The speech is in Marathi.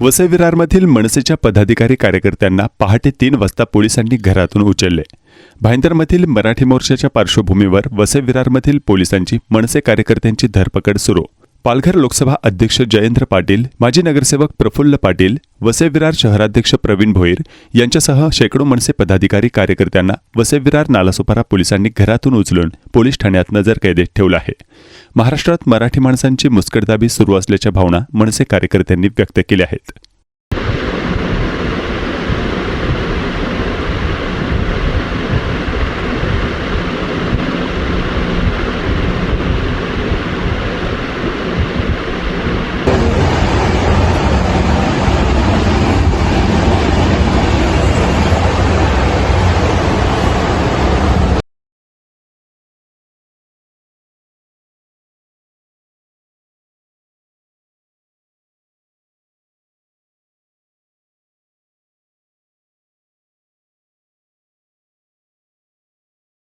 वसविरारमधील मनसेच्या पदाधिकारी कार्यकर्त्यांना पहाटे तीन वाजता पोलिसांनी घरातून उचलले. भाईंदरमधील मराठी मोर्चाच्या पार्श्वभूमीवर वसविरारमधील पोलिसांची मनसे कार्यकर्त्यांची धरपकड सुरू. पालघर लोकसभा अध्यक्ष जयेंद्र पाटील माजी नगरसेवक प्रफुल्ल पाटील वसेविरार शहराध्यक्ष प्रवीण भोईर यांच्यासह शेकडो मनसे पदाधिकारी कार्यकर्त्यांना वसेविरार नालासोपारा पोलिसांनी घरातून उचलून पोलीस ठाण्यात नजर कैदेत ठेवलं आहे. महाराष्ट्रात मराठी माणसांची मुस्कटदाबी सुरू असल्याच्या भावना मनसे कार्यकर्त्यांनी व्यक्त केल्या आहेत.